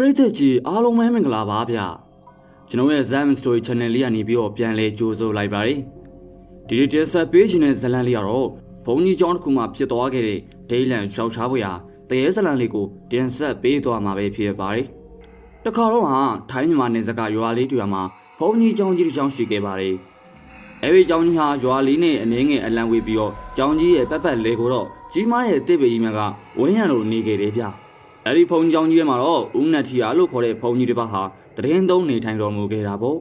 ပရိသတ်ကြီးအားလုံးပဲမင်္ဂလာပါဗျကျွန်တော်ရဲ့ Zam Story Channel လေးကနေပြီးတော့ပြန်လဲကြိုးစိုးလိုက်ပါတယ်ဒီဒီတင်ဆက်ပေးခြင်းတဲ့ဇတ်လန်လေးကတော့ဘုံကြီးကျောင်းတစ်ခုမှဖြစ်သွားခဲ့တဲ့ဒိလန်ရှောက်ရှားပွဲဟာတရေဇတ်လန်လေးကိုတင်ဆက်ပေးသွားမှာပဲဖြစ်ပါတယ်တခါတော့ဟာထိုင်းမြန်မာနယ်စပ်ကရွာလေးတူမှာဘုံကြီးကျောင်းကြီးတစ်ကျောင်းရှိခဲ့ပါတယ်အဲဒီကျောင်းကြီးဟာရွာလေးနဲ့အနေငယ်အလံဝေးပြီးတော့ကျောင်းကြီးရဲ့ပတ်ပတ်လေးကိုတော့ကြီးမားရဲ့တစ်ပေကြီးမြတ်ကဝင်းရံလိုနေခဲ့တယ်ဗျ အဲ့ဒီဘုံကြီးကျောင်းကြီးထဲမှာတော့ဦးနတ်ထီယာလို့ခေါ်တဲ့ဘုံကြီးတစ်ပါးဟာတရင်သုံးနေထိုင်တော်မူခဲ့တာပေါ့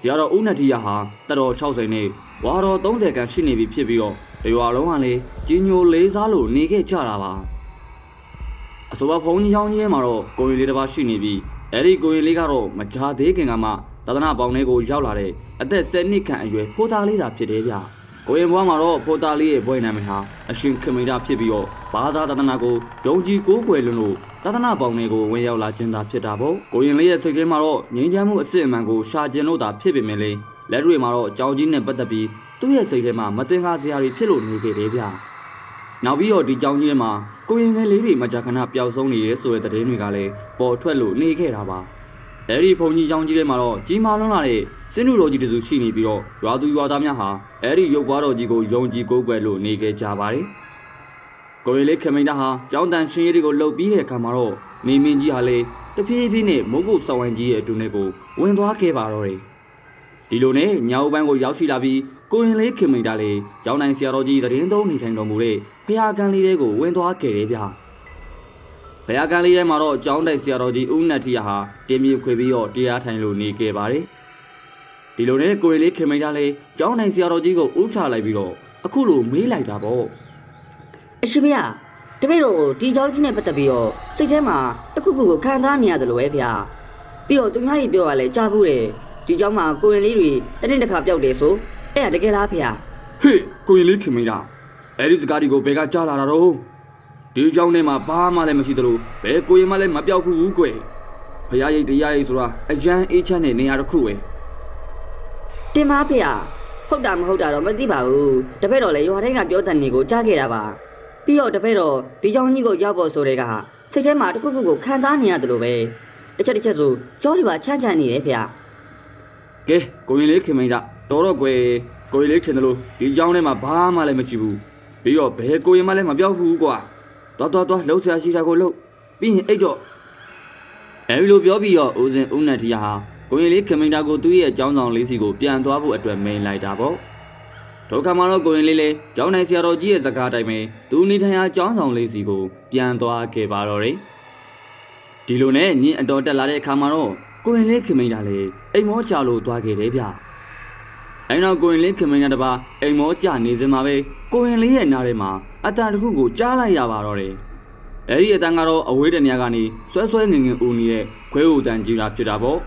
ဆရာတော်ဦးနတ်ထီယာဟာတတော်60နဲ့ဝါတော်30ခန်းရှိနေပြီဖြစ်ပြီးတော့တရွာလုံးကလည်းကြီးညိုလေးစားလို့နေခဲ့ကြတာပါအဆိုပါဘုံကြီးကျောင်းကြီးထဲမှာတော့ကိုရင်လေးတစ်ပါးရှိနေပြီးအဲ့ဒီကိုရင်လေးကတော့မကြာသေးခင်ကမှသာသနာပေါင်းတွေကိုရောက်လာတဲ့အသက်10နှစ်ခန့်အရွယ်ဖိုးသားလေးသာဖြစ်တယ်ဗျာ ကိုရင်ဘွားမှာတော့ဖိုးသားလေးရဲ့ဘွဲ့နာမည်ဟာအရှင်ခမိတာဖြစ်ပြီးတော့ဘာသာသာသနာကိုယုံကြည်ကိုးကွယ်လွန်းလို့သာသနာပေါင်းတွေကိုဝင်ရောက်လာခြင်းသာဖြစ်တာပေါ့ကိုရင်လေးရဲ့စိတ်ထဲမှာတော့ငြိမ်းချမ်းမှုအစစ်အမှန်ကိုရှာကျင်လို့သာဖြစ်ပေမဲ့လေလက်တွေမှာတော့အကြောင်းကြီးနဲ့ပတ်သက်ပြီးသူ့ရဲ့စိတ်ထဲမှာမတင်ကားစရာတွေဖြစ်လို့နေခဲ့တယ်ဗျာနောက်ပြီးတော့ဒီကြောင်းကြီးထဲမှာကိုရင်ငယ်လေးတွေမကြာခဏပျောက်ဆုံးနေရဲဆိုတဲ့သတင်းတွေကလည်းပေါ်ထွက်လို့နေခဲ့တာပါ အဲဒီဘုံကြီးကျောင်းကြီးထဲမှာတော့ကြီးမားလွန်းလာတဲ့စင်းနုတော်ကြီးတစုရှိနေပြီးတော့ရွာသူရွာသားများဟာအဲဒီရုပ်ပွားတော်ကြီးကိုယုံကြည်ကိုးကွယ်လို့နေခဲ့ကြပါတယ်။ကိုရီလေးခမိန်တာဟာကျောင်းတန်ရှင်ရည်တွေကိုလှုပ်ပြီးတဲ့အခါမှာတော့မိမင်းကြီးဟာလေတဖြည်းဖြည်းနဲ့မုတ်ကုတ်ဆောင်ဝိုင်းကြီးရဲ့အတူနဲ့ကိုဝင်သွားခဲ့ပါတော့တယ်။ဒီလိုနဲ့ညောင်ပန်းကိုရောက်ရှိလာပြီးကိုရင်လေးခင်မိန်တာလေကျောင်းတိုင်းဆရာတော်ကြီးသတင်းသုံးနေထိုင်တော်မူတဲ့ဖះကန်လေးတွေကိုဝင်သွားခဲ့တယ်ဗျာ။ ဘုရားကံလေးထဲမှာတော့ကျောင်းတိုက်ဆရာတော်ကြီးဦးနတ်ထီယာဟာတင်းမြေခွေပြီးတော့တရားထိုင်လို့နေခဲ့ပါတယ်။ဒီလိုနဲ့ကိုရီလေးခင်မိန်သားလေးကျောင်းတိုက်ဆရာတော်ကြီးကိုဥချလိုက်ပြီးတော့အခုလိုမေးလိုက်တာပေါ့ အရှင်ဗျာတပည့်တော်ဒီเจ้าကြီးနဲ့ပတ်သက်ပြီးတော့စိတ်ထဲမှာတစ်ခုခုကိုခံစားနေရတယ်လို့ပဲဗျာပြီးတော့သူများကြီးပြောရလဲကြားဘူးတယ်ဒီเจ้าမှာကိုရင်လေးတွေတနေ့တစ်ခါပျောက်တယ်ဆိုအဲ့ဒါတကယ်လားဗျာ ။ဟေးကိုရီလေးခင်မိန်သားအဲ့ဒီစကားဒီကိုဘယ်ကကြားလာတာတော့ ဒီကျောင်းထဲမှာဘာမှလည်းမရှိသလိုဘယ်ကိုရင်မှလည်းမပြောက်ဘူးကွယ်။ဘုရားရိပ်တရားရိပ်ဆိုတာအရန်အေးချမ်းတဲ့နေရာတစ်ခုပဲ တင်ပါဗျာဟုတ်တာမဟုတ်တာတော့မသိပါဘူးတပည့်တော်လည်းရွာတိုင်းကပြောတဲ့နေကိုကြားခဲ့တာပါပြီးတော့တပည့်တော်ဒီเจ้าကြီးကိုရောက်ဖို့ဆိုတဲ့ကစိတ်ထဲမှာတစ်ခုခုကိုခံစားနေရတယ်လို့ပဲတစ်ချက်တစ်ချက်ဆိုကြောတွေပါချမ်းချမ်းနေတယ်ဗျာ ။ကဲကိုရင်လေးခင်မိန်သားတော်တော့ကွယ်ကိုရင်လေးခင်တယ်လို့ဒီကျောင်းထဲမှာဘာမှလည်းမရှိဘူး။ပြီးတော့ဘယ်ကိုရင်မှလည်းမပြောက်ဘူးကွာ။ တော်တော်တော်လှုပ်ရှားရှိတာကိုလှုပ်ပြီးရင်အိတ်တော့အဲဒီလိုပြောပြီးတော့ဦးစင်ဦးနတ်တီယာဟာကိုရင်လေးခင်မိန်သားကိုသူ့ရဲ့ကျောင်းဆောင်လေးစီကိုပြန်သွားဖို့အတွက်မိန်လိုက်တာပေါ့။ဒုက္ခမှာတော့ကိုရင်လေးလေးကျောင်းနိုင်ဆရာတော်ကြီးရဲ့စကားတိုင်းပဲသူနေထိုင်ရာကျောင်းဆောင်လေးစီကိုပြန်သွားခဲ့ပါတော့တယ်။ဒီလိုနဲ့ညင်အတော်တက်လာတဲ့အခါမှာတော့ကိုရင်လေးခင်မိန်သားလေးအိမ်မောချလို့သွားခဲ့တယ်ဗျ။အဲနောက်ကိုရင်လေးခင်မိန်သားတစ်ပါးအိမ်မောချနေစမှာပဲကိုရင်လေးရဲ့နားထဲမှာ အတန်တစ်ခုကိုကြားလိုက်ရပါတော့တယ်။အဲဒီအတန်ကတော့အဝေးတနေရာကနေဆွဲဆွဲငင်ငင်ဦးနေတဲ့ခွဲဟူတန်ကြီးတာဖြစ်တာပေါ့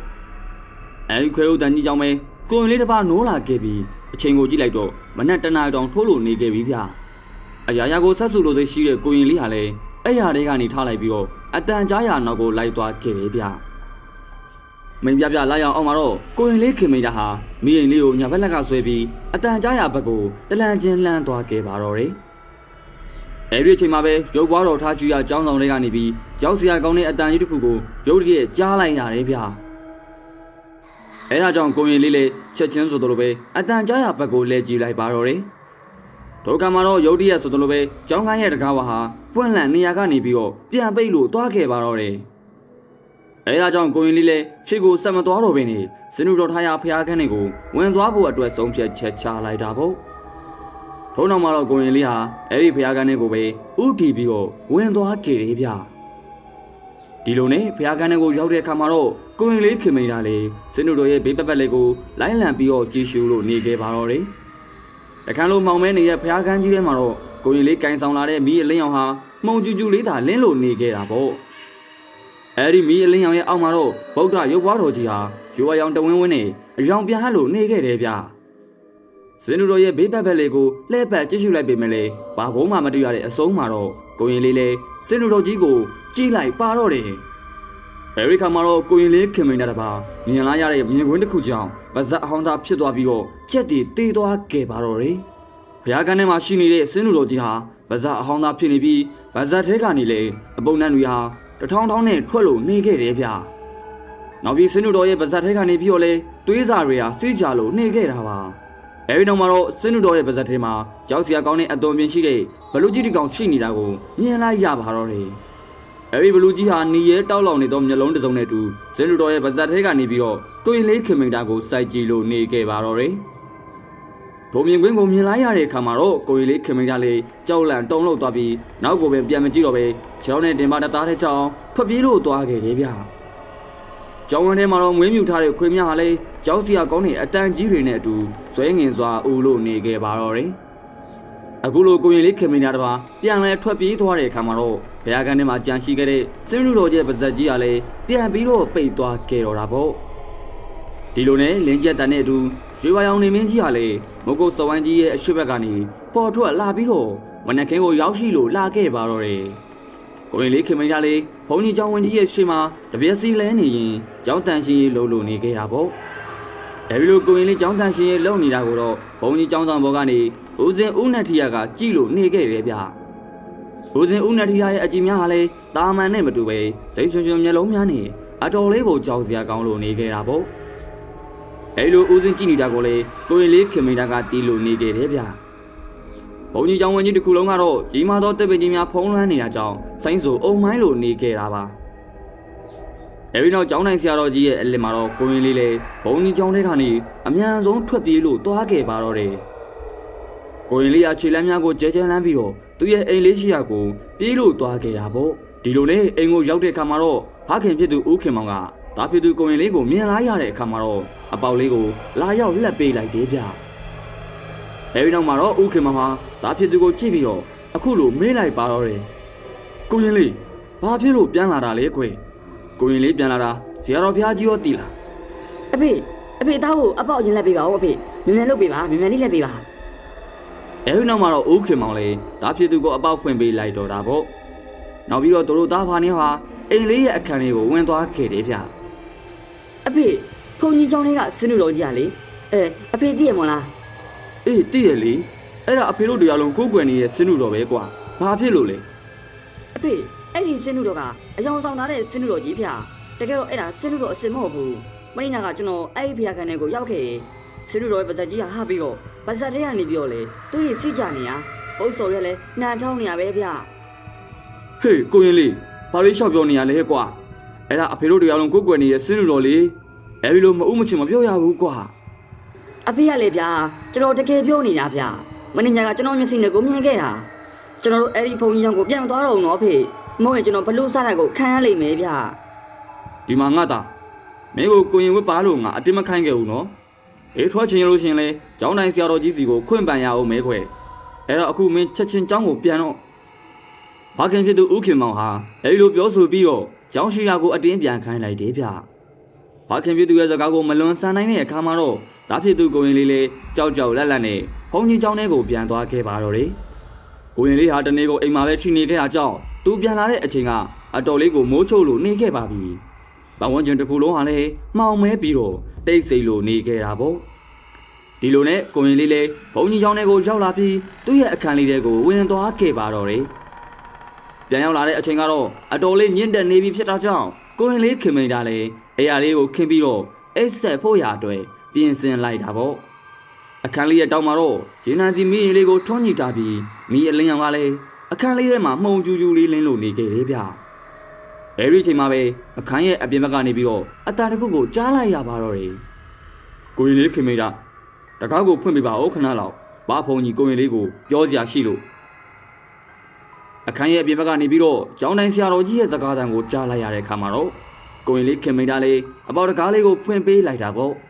။အဲဒီခွဲဟူတန်ကြီးကြောင့်ပဲကိုရင်လေးတစ်ပါးနိုးလာခဲ့ပြီးအချိန်ကိုကြည့်လိုက်တော့မနက်တနာရီတောင်ထိုးလို့နေခဲ့ပြီဗျ။အရာရာကိုဆက်ဆူလို့စိတ်ရှိတဲ့ကိုရင်လေးဟာလည်းအဲ့ရာတွေကနေထားလိုက်ပြီးတော့အတန်ကြားရာနောက်ကိုလိုက်သွားခဲ့တယ်ဗျ။မိန်ပြပြလိုက်အောင်အောင်မှာတော့ကိုရင်လေးခင်မိန်တာဟာမိရင်လေးကိုညာဘက်လက်ကဆွဲပြီးအတန်ကြားရာဘက်ကိုတလန်ချင်းလှမ်းသွားခဲ့ပါတော့တယ်။ အဲဒီအချိန်မှာပဲရုပ်ပွားတော်ထားရှိရာကျောင်းဆောင်တွေကနေပြီးကြောက်စရာကောင်းတဲ့အတန်ကြီးတစ်ခုကိုရုပ်တရက်ကြားလိုက်ရတယ်ဗျ။အဲဒါကြောင့်ကိုရင်လေးလေးချက်ချင်းဆိုသလိုပဲအတန်ကြားရာဘက်ကိုလဲကြည့်လိုက်ပါတော့တယ်။ဒုက္ခမှာတော့ရုပ်တရက်ဆိုသလိုပဲကျောင်းကိုင်းရဲ့တကားဝါဟာပွင့်လန့်နေရာကနေပြီးတော့ပြန်ပိတ်လို့သွားခဲ့ပါတော့တယ်။အဲဒါကြောင့်ကိုရင်လေးလည်းရှေ့ကိုဆက်မသွားတော့ဘဲနေစင်နူတော်ထားရဖျားခန်းတွေကိုဝင်သွားဖို့အတွက်ဆုံးဖြတ်ချက်ချလိုက်တာပေါ့ ထုံးတော်မှာတော့ကိုရင်လေးဟာအဲ့ဒီဖျားခန်းတွေကိုပဲဥတီပြီးတော့ဝင်သွားခဲ့တယ်ဗျဒီလိုနဲ့ဖျားခန်းတွေကိုရောက်တဲ့အခါမှာတော့ကိုရင်လေးခင်မိန်တာလေစင်နူတော်ရဲ့ဘေးပက်ပက်လေးကိုလိုင်းလံပြီးတော့ကြည့်ရှုလို့နေခဲ့ပါတော့တယ်တခါလုံးမောင်မဲနေတဲ့ဖျားခန်းကြီးထဲမှာတော့ကိုရင်လေးကင်ဆောင်လာတဲ့မိရဲ့လင်းအောင်ဟာမှုံကျူကျူလေးသာလင်းလို့နေခဲ့တာပေါ့အဲဒီမီးအလင်းရောင်ရဲ့အောက်မှာတော့ဗုဒ္ဓရုပ်ပွားတော်ကြီးဟာရွာရောင်တဝင်းဝင်းနဲ့အယောင်ပြန်ဟပ်လို့နေခဲ့တယ်ဗျ။ ဇင်းတို့တော်ရဲ့ဘေးပတ်ဘက်လေးကိုလှည့်ပတ်ကြည့်ရှုလိုက်ပေမဲ့လေဘာဘုံမှမတွေ့ရတဲ့အဆုံးမှာတော့ကိုရင်လေးလေးဇင်းတို့တော်ကြီးကိုကြည့်လိုက်ပါတော့တယ်။အဲဒီခါမှာတော့ကိုရင်လေးခင်မင်းတာတပါမြင်လာရတဲ့မြင်ကွင်းတစ်ခုကြောင့်ပါဇက်အဟောင်းသားဖြစ်သွားပြီးတော့ကြက်တီတေးသွားခဲ့ပါတော့တယ်။ဘုရားကန်းထဲမှာရှိနေတဲ့ဇင်းတို့တော်ကြီးဟာပါဇက်အဟောင်းသားဖြစ်နေပြီးပါဇက်ထဲကနေလေအပုံနှံတွေဟာတထောင်းထောင်းနဲ့ထွက်လို့နေခဲ့တယ်ဗျနောက်ပြီးစင်းနုတော်ရဲ့ပါဇက်ထဲကနေပြီးတော့လဲတွေးစာတွေဟာစီးကြလို့နေခဲ့တာပါ အဲဒီနောက်မှာတော့စင်းနုတော်ရဲ့ပါဇက်ထဲမှာကြောက်စရာကောင်းတဲ့အသွင်ပြင်ရှိတဲ့ဘလူးကြီးတစ်ကောင်ရှိနေတာကိုမြင်လိုက်ရပါတော့တယ်အဲဒီဘလူးကြီးဟာနေရဲတောက်လောင်နေသောမျက်လုံးတစ်စုံနဲ့အတူစင်းနုတော်ရဲ့ပါဇက်ထဲကနေပြီးတော့ကိုရင်လေးခင်မိန်တာကိုစိုက်ကြည့်လို့နေခဲ့ပါတော့တယ်ဒုံမြင်ကွင်းကိုမြင်လိုက်ရတဲ့အခါမှာတော့ကိုရီလေးခင်မိန်ကလေးကြောက်လန့်တုံလို့သွားပြီးနောက်ကိုပဲပြန်မကြည့်တော့ပဲခြေထောက်နဲ့တင်ပါတသားတဲ့ချောင်းထွက်ပြေးလို့သွားခဲ့တယ်ဗျာ။ ကျောင်းဝန်းထဲမှာတော့မွေးမြူထားတဲ့ခွေးများဟာလည်းကြောက်စရာကောင်းတဲ့အတန်ကြီးတွေနဲ့အတူဇွဲငင်စွာဦးလို့နေခဲ့ပါတော့တယ်။အခုလိုကိုရင်လေးခင်မိန်တာတပါပြန်လဲထွက်ပြေးသွားတဲ့အခါမှာတော့ဘုရားကန်ထဲမှာကြံရှိခဲ့တဲ့စင်းလူတော်ရဲ့ပါဇက်ကြီးကလည်းပြန်ပြီးတော့ပိတ်သွားခဲ့တော့တာပေါ့။ဒီလိုနဲ့လင်းကျက်တန်တဲ့အတူရွှေဝါရောင်နေမင်းကြီးဟာလေမုတ်ကုတ်စဝိုင်းကြီးရဲ့အရှိတ်ဘက်ကနေပေါ်ထွက်လာပြီးတော့မနက်ခင်းကိုရောက်ရှိလို့လာခဲ့ပါတော့တယ်။ ကိုရင်လေးခင်မင်းသားလေးဘုန်းကြီးကျောင်းဝင်ကြီးရဲ့ရှေ့မှာတပြက်စီလဲနေရင်ကျောင်းတန်ရှင်ရေးလှုပ်လို့နေခဲ့တာပေါ့။အဲဒီလိုကိုရင်လေးကျောင်းတန်ရှင်ရေးလှုပ်နေတာကိုတော့ဘုန်းကြီးကျောင်းဆောင်ဘောကနေဦးစင်ဦးနတ်ထီယာကကြည့်လို့နေခဲ့တယ်ဗျ။ဦးစင်ဦးနတ်ထီယာရဲ့အကြည့်များဟာလေတာမန်နဲ့မတူပဲစိတ်ချွန်ချွန်မျက်လုံးများနဲ့အတော်လေးကိုကြောက်စရာကောင်းလို့နေခဲ့တာပေါ့။အဲလိုဦးစင်းကြည့်နေတာကိုလေကိုရင်လေးခင်မိန်တာကတီးလို့နေခဲ့တယ်ဗျာ။ ဘုံကြီးကျောင်းဝင်ကြီးတစ်ခုလုံးကတော့ကြီးမားသောတပ်ပင်ကြီးများဖုံးလွှမ်းနေတာကြောင့်ဆိုင်းဆိုအုံမိုင်းလို့နေခဲ့တာပါ။အဲဒီနောက်ကျောင်းတိုင်းဆရာတော်ကြီးရဲ့အလင်မှာတော့ကိုရင်လေးလေဘုံကြီးကျောင်းထဲကနေအမြန်ဆုံးထွက်ပြေးလို့တွားခဲ့ပါတော့တယ်။ကိုရင်လေးကခြေလမ်းများကိုကျဲကျဲလမ်းပြီးတော့သူ့ရဲ့အိမ်လေးရှိရာကိုပြေးလို့တွားခဲ့တာပေါ့။ဒီလိုနဲ့အိမ်ကိုရောက်တဲ့အခါမှာတော့ဖခင်ဖြစ်သူဦးခင်မောင်ကဒါဖြစ်သူကိုရင်လေးကိုမြင်လာရတဲ့အခါမှာတော့အပေါက်လေးကိုလာရောက်လှက်ပေးလိုက်တယ်ဗျ။ အဲဒီနောက်မှာတော့ဦးခင်မောင်ဟာဒါဖြစ်သူကိုကြည့်ပြီးတော့အခုလိုမေးလိုက်ပါတော့တယ်။ကိုရင်လေးဘာဖြစ်လို့ပြန်လာတာလဲကွယ်။ကိုရင်လေးပြန်လာတာဇေယျတော်ဖျားကြီးရောတည်လားအဖေအဖေသားကိုအပေါက်ရင်လက်ပေးပါဦးအဖေမြန်မြန်လုပ်ပေးပါမြန်မြန်လေးလက်ပေးပါ။အဲဒီနောက်မှာတော့ဦးခင်မောင်လေးဒါဖြစ်သူကိုအပေါက်ဖွင့်ပေးလိုက်တော့တာပေါ့။နောက်ပြီးတော့သူတို့သားဖာနေဟာအိမ်လေးရဲ့အခန်းလေးကိုဝင်သွားခဲ့တယ်ဗျ။အဖေဖုန်ကြီးကျောင်းလေးကစင်းလူတော်ကြီးကလေအဲအဖေသိရမလား အေးတည့်ရလေအဲ့ဒါအဖေတို့တရားလုံးကိုးကွယ်နေတဲ့စင်းလူတော်ပဲကွာဘာဖြစ်လို့လဲအဖေအဲ့ဒီစင်းလူတော်ကအယောင်ဆောင်ထားတဲ့စင်းလူတော်ကြီးဗျာတကယ်တော့အဲ့ဒါစင်းလူတော်အစင်မဟုတ်ဘူးမင်းနာကကျွန်တော်အဲ့ဒီဖျားကန်ထဲကိုရောက်ခဲ့ရင်စင်းလူတော်ရဲ့ပါဇက်ကြီးကဟာပြီးတော့ပါဇက်ထဲကနေပြီးတော့လေသူ့ရဲ့စီကြနေရဘုတ်စော်ရက်လဲနာထောင်းနေရပဲဗျာဟေးကိုရင်လေးဘာလို့ရှောက်ပြောနေရလဲကွာအဲ့ဒါအဖေတို့တရားလုံးကိုးကွယ်နေတဲ့စင်းလူတော်လေအဲ့ဒီလိုမအုပ်မချင်မပြောရဘူးကွာ အဖေကလေဗျာကျွန်တော်တကယ်ပြောနေတာဗျာမင်းညာကကျွန်တော်မျက်စိနဲ့ကိုမြင်ခဲ့တာကျွန်တော်တို့အဲ့ဒီဖုန်ကြီးကျောင်းကိုပြန်မသွားတော့ဘူးနော်အဖေမဟုတ်ရင်ကျွန်တော်ဘလို့စားတာကိုခံရလိမ့်မယ်ဗျာဒီမှာငါသားမင်းကိုကိုရင်ဝတ်ပါလို့ငါအတင်းမခိုင်းခဲ့ဘူးနော်အေးထွက်ချင်လို့ရှရင်လေကျောင်းတိုင်းဆရာတော်ကြီးစီကိုခွင့်ပန်ရအောင်မဲခွဲအဲ့တော့အခုမင်းချက်ချင်းကျောင်းကိုပြန်တော့ဘာခင်ဖြစ်သူဥခင်မောင်ဟာအဲ့ဒီလိုပြောဆိုပြီးတော့ကျောင်းရှိရာကိုအတင်းပြန်ခိုင်းလိုက်တယ်ဗျဘာခင်ဖြစ်သူရဲ့စကားကိုမလွန်ဆန်နိုင်တဲ့အခါမှာတော့ ဒါဖြစ်သူကိုရင်လေးလေးကြောက်ကြောက်လက်လက်နဲ့ဘုံကြီးကျောင်းထဲကိုပြန်သွားခဲ့ပါတော့တယ်ကိုရင်လေးဟာတနေ့ကိုအိမ်မှာပဲချိနေခဲ့တာကြောင့်သူပြန်လာတဲ့အချိန်ကအတော်လေးကိုမိုးချုပ်လို့နေခဲ့ပါပြီ။ပဝန်းကျင်တစ်ခုလုံးဟာလည်းမှောင်မဲပြီးတော့တိတ်ဆိတ်လို့နေခဲ့တာပေါ့။ဒီလိုနဲ့ကိုရင်လေးလည်းဘုံကြီးချောင်းထဲကိုရောက်လာပြီးသူ့ရဲ့အခန်းလေးထဲကိုဝင်သွားခဲ့ပါတော့တယ်။ပြန်ရောက်လာတဲ့အချိန်ကတော့အတော်လေးညှင့်တက်နေပြီဖြစ်တာကြောင့်ကိုရင်လေးခင်မိန်တာလည်းအရာလေးကိုခင်းပြီးတော့အိတ်ဆက်ဖို့ရာအတွက် ပြင်ဆင်လိုက်တာပေါ့။အခန်းလေးရဲ့တောက်မှာတော့ရေနံစီမီးရင်လေးကိုထွန်းညှိတာပြီးမီးအလင်းရောင်ကလည်းအခန်းလေးထဲမှာမှုံကျူးကျူးလေးလင်းလို့နေခဲ့တယ်ဗျ။အဲဒီအချိန်မှာပဲအခန်းရဲ့အပြင်ဘက်ကနေပြီးတော့အတားတစ်ခုကိုကြားလိုက်ရပါတော့တယ်။ကိုရင်လေးခင်မိတာတကားကိုဖွင့်ပြပါဦးခဏလောက်ဘာဖုန်ကြီးကိုရင်လေးကိုပြောစရာရှိလို့အခန်းရဲ့အပြင်ဘက်ကနေပြီးတော့ကျောင်းတိုင်းဆရာတော်ကြီးရဲ့စကားသံကိုကြားလိုက်ရတဲ့အခါမှာတော့ကိုရင်လေးခင်မိတာလေးအပေါတကားလေးကိုဖွင့်ပေးလိုက်တာပေါ့။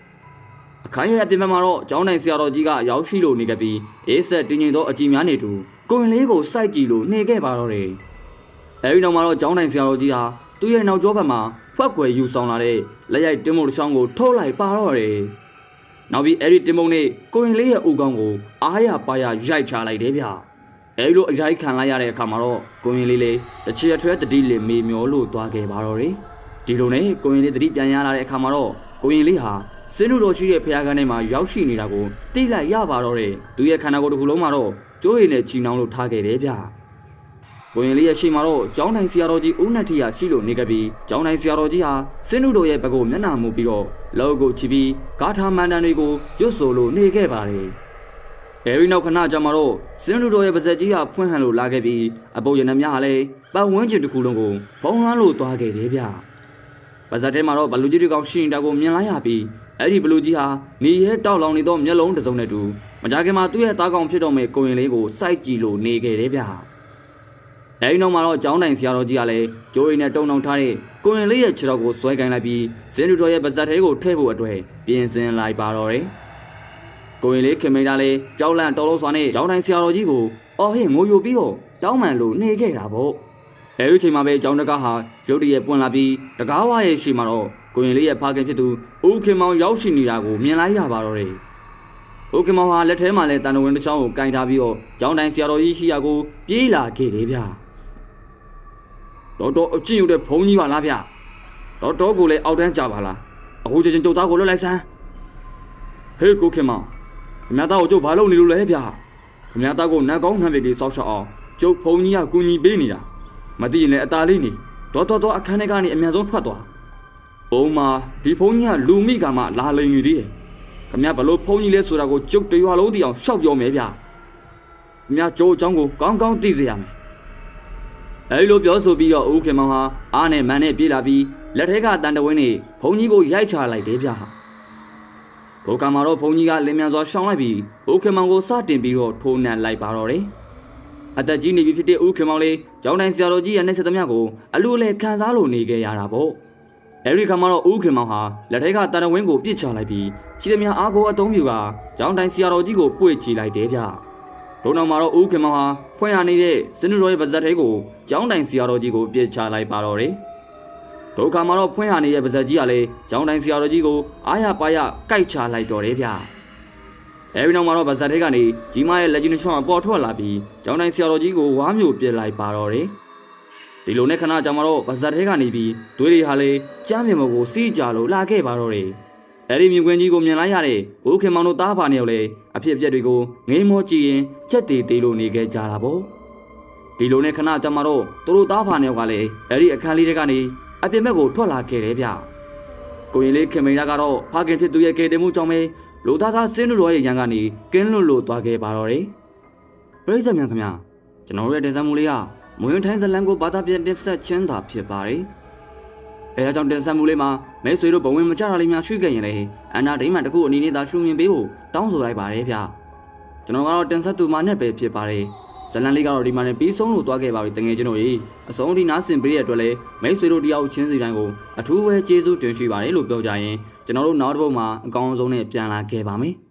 အခန်းရဲ့အပြင်ဘက်မှာတော့ကျောင်းနိုင်ဆရာတော်ကြီးကရောက်ရှိလို့နေခဲ့ပြီးအေးဆက်တင်းငင်သောအကြည်များနေတူကိုရင်လေးကိုစိုက်ကြည့်လို့နေခဲ့ပါတော့တယ်။အဲဒီနောက်မှာတော့ကျောင်းနိုင်ဆရာတော်ကြီးဟာသူ့ရဲ့နောက်ကျောဘက်မှာဖွက်ကွယ်ယူဆောင်လာတဲ့လက်ရိုက်တင်းမုတ်တစ်ချောင်းကိုထုတ်လိုက်ပါတော့တယ်။နောက်ပြီးအဲဒီတင်းမုတ်နဲ့ကိုရင်လေးရဲ့ဥကောင်းကိုအားရပါရရိုက်ချလိုက်တယ်ဗျ။အဲဒီလိုအရိုက်ခံလိုက်ရတဲ့အခါမှာတော့ကိုရင်လေးလေးတစ်ချီအထွဲတတိလေးမေမျောလို့သွားခဲ့ပါတော့တယ်။ဒီလိုနဲ့ကိုရင်လေးတတိပြန်ရလာတဲ့အခါမှာတော့ကိုရင်လေးဟာ စင်းလူတော်ရှိတဲ့ဖခင်ကန်းထဲမှာရောက်ရှိနေတာကိုသိလိုက်ရပါတော့တယ်သူရဲ့ခန္ဓာကိုယ်တစ်ခုလုံးမှာတော့ကျိုးရည်နဲ့ချီနှောင်းလို့ထားခဲ့တယ်ဗျကိုရင်လေးရဲ့ရှေ့မှာတော့ကျောင်းတိုင်းဆရာတော်ကြီးဦးနတ်ထီယာရှိလို့နေခဲ့ပြီးကျောင်းတိုင်းဆရာတော်ကြီးဟာစင်းနုတော်ရဲ့ဘက်ကိုမျက်နှာမူပြီးတော့လောက်ကိုချီပြီးဂါထာမန္တန်တွေကိုရွတ်ဆိုလို့နေခဲ့ပါတယ်။အဲဒီနောက်ခဏကြာမှာတော့စင်းနုတော်ရဲ့ပါဇက်ကြီးဟာဖွင့်ဟန်လို့လာခဲ့ပြီးအပုပ်ရနများဟာလည်းပတ်ဝန်းကျင်တစ်ခုလုံးကိုဘုံလွှမ်းလို့သွားခဲ့တယ်ဗျ။ပါဇက်ထဲမှာတော့ဘလူကြီးတစ်ကောင်ရှိနေတာကိုမြင်လိုက်ရပြီး အဲ့ဒီဘလူကြီးဟာနေရဲတောက်လောင်နေသောမျက်လုံးတစ်စုံနဲ့တူမကြခင်မှာသူ့ရဲ့သားကောင်ဖြစ်တော်မဲ့ကိုရင်လေးကိုစိုက်ကြည့်လို့နေခဲ့တယ်ဗျ။အဲဒီနောက်မှာတော့ကျောင်းတိုင်ဆရာတော်ကြီးကလည်းကြိုးရည်နဲ့တုံတောင်ထားတဲ့ကိုရင်လေးရဲ့ခြေတော်ကိုဆွဲကင်လိုက်ပြီးဇင်းလူတော်ရဲ့ပါဇက်ထဲကိုထည့်ဖို့အတွက်ပြင်ဆင်လိုက်ပါတော့တယ်။ကိုရင်လေးခင်မိန်တာလည်းကြောက်လန့်တော်လို့စွာနဲ့ကျောင်းတိုင်ဆရာတော်ကြီးကိုအော်ဟစ်ငိုယိုပြီးတော့တောင်းပန်လို့နေခဲ့တာပေါ့။အဲဒီအချိန်မှာပဲကျောင်းတကားဟာရုတ်တရက်ပွင့်လာပြီးတကားဝါရဲ့ရှေ့မှာတော့ ကိုရင်လေးရဲ့ဖခင်ဖြစ်သူဦးခင်မောင်ရောက်ရှိနေတာကိုမြင်လိုက်ရပါတော့တယ်။အိုကမောင်ဟာလက်ထဲမှာလည်းတန်တော်ဝင်တစ်ချောင်းကိုကင်ထားပြီးတော့ကျောင်းတိုင်းဆရာတော်ကြီးရှိရာကိုပြေးလာခဲ့တယ်ဗျာတော်တော်အကျင့်ယူတဲ့ဘုံကြီးပါလားဗျာတော်တော်ကိုလည်းအောက်တန်းကြပါလားအခုချင်းချင်းကျုပ်သားကိုလွတ်လိုက်စမ်းဟေးကိုခင်မောင်ခမရသားကိုကျုပ်ဘာလုပ်နေလို့လဲဗျာခမရသားကိုနတ်ကောင်းနှံပေလေးစောက်ရှောက်အောင်ကျုပ်ဘုံကြီးကကူညီပေးနေတာမသိရင်လည်းအตาလေးနေတော်တော်တော်အခန်းထဲကနေအမြန်ဆုံးထွက်သွား ဘုံမှာဒီဘုံကြီးကလူမိကမှလာလိန်နေသေးတယ်ခမရဘလို့ဖုန်းကြီးလဲဆိုတာကိုကျုပ်တရွာလုံးတီအောင်ရှောက်ပြောမယ်ဗျာခမရကြိုးအကြောင်းကိုကောင်းကောင်းသိစေရမယ်အဲလိုပြောဆိုပြီးတော့ဦးခင်မောင်ဟာအားနဲ့မန်နဲ့ပြေးလာပြီးလက်ထဲကတန်တဝင်းနဲ့ဘုံကြီးကိုရိုက်ချလိုက်တယ်ဗျာဘုကံမှာတော့ဘုံကြီးကလင်းမြန်စွာရှောင်းလိုက်ပြီးဦးခင်မောင်ကိုစတင်ပြီးတော့ထိုးနှံလိုက်ပါတော့တယ်အသက်ကြီးနေပြီဖြစ်တဲ့ဦးခင်မောင်လေးကျောင်းတိုင်းဆရာတော်ကြီးရဲ့နှိစက်သမျှကိုအလူအလဲခံစားလို့နေခဲ့ရတာပေါ့ အဲဒီခါမှာတော့ဦးခင်မောင်ဟာလက်ထဲကတန်တဝင်းကိုပြစ်ချလိုက်ပြီးခြေသမျှအားကိုအသုံးပြုကကျောင်းတိုင်းဆရာတော်ကြီးကိုပွေ့ချလိုက်တယ်ဗျ။ဒုံနောက်မှာတော့ဦးခင်မောင်ဟာဖွင့်ရနေတဲ့စနုတော်ရဲ့ပါဇက်ထဲကိုကျောင်းတိုင်းဆရာတော်ကြီးကိုပြစ်ချလိုက်ပါတော့တယ်။ဒုက္ခမှာတော့ဖွင့်ရနေတဲ့ပါဇက်ကြီးကလည်းကျောင်းတိုင်းဆရာတော်ကြီးကိုအားရပါရကိုက်ချလိုက်တော့တယ်ဗျ။အဲဒီနောက်မှာတော့ပါဇက်ထဲကနေကြီးမရဲ့လက်ကြီးနှချောင်းပေါ်ထွက်လာပြီးကျောင်းတိုင်းဆရာတော်ကြီးကိုဝါမျိုးပြစ်လိုက်ပါတော့တယ်။ ဒီလိုနဲ့ခဏကြာမှတော့ဗဇက်ထဲကနေပြီးသွေးတွေဟာလေကြားမြင်မကိုစီးကြလို့လာခဲ့ပါတော့တယ်။အဲဒီမြင်ကွင်းကြီးကိုမြင်လိုက်ရတဲ့ဘိုးခင်မောင်တို့တားပါနေရောက်လေအဖြစ်အပျက်တွေကိုငိမ်းမောကြည့်ရင်ချက်တေတေးလို့နေခဲ့ကြတာပေါ့။ဒီလိုနဲ့ခဏကြာမှတော့သူတို့တားပါနေရောက်ကလည်းအဲဒီအခန်းလေးတွေကနေအပြင်ဘက်ကိုထွက်လာခဲ့တယ်ဗျ။ကိုရင်လေးခင်မိန်ရကတော့ဖခင်ဖြစ်သူရဲ့ကေတင်မှုကြောင့်ပဲလူသားသားစင်းတို့ရဲ့ရန်ကနေကင်းလွတ်လို့သွားခဲ့ပါတော့တယ်။ပြည်သူများခင်ဗျာကျွန်တော်တို့ရဲ့တင်ဆက်မှုလေးက မွေးထိုင်းဇလန်ကိုဘာသာပြန်တင်ဆက်ခြင်းသာဖြစ်ပါတယ်။အဲဒါကြောင့်တင်ဆက်မှုလေးမှာမဲဆွေတို့ဘဝင်မကြတာလေးများရှိခဲ့ရင်လည်းအန္နာဒိမ့်မှန်တစ်ခုအနေနဲ့သာရှုမြင်ပေးဖို့တောင်းဆိုလိုက်ပါတယ်ဗျ။ကျွန်တော်ကတော့တင်ဆက်သူမနဲ့ပဲဖြစ်ပါတယ်။ဇလန်လေးကတော့ဒီမှာနဲ့ပြီးဆုံးလို့သွားခဲ့ပါပြီတငယ်ချင်းတို့ရေအဆုံးထိနားဆင်ပေးရတဲ့အတွက်လည်းမဲဆွေတို့တယောက်ချင်းစီတိုင်းကိုအထူးပဲကျေးဇူးတင်ရှိပါတယ်လို့ပြောကြရင်ကျွန်တော်တို့နောက်တစ်ပုတ်မှာအကောင်းဆုံးနဲ့ပြန်လာခဲ့ပါမယ်။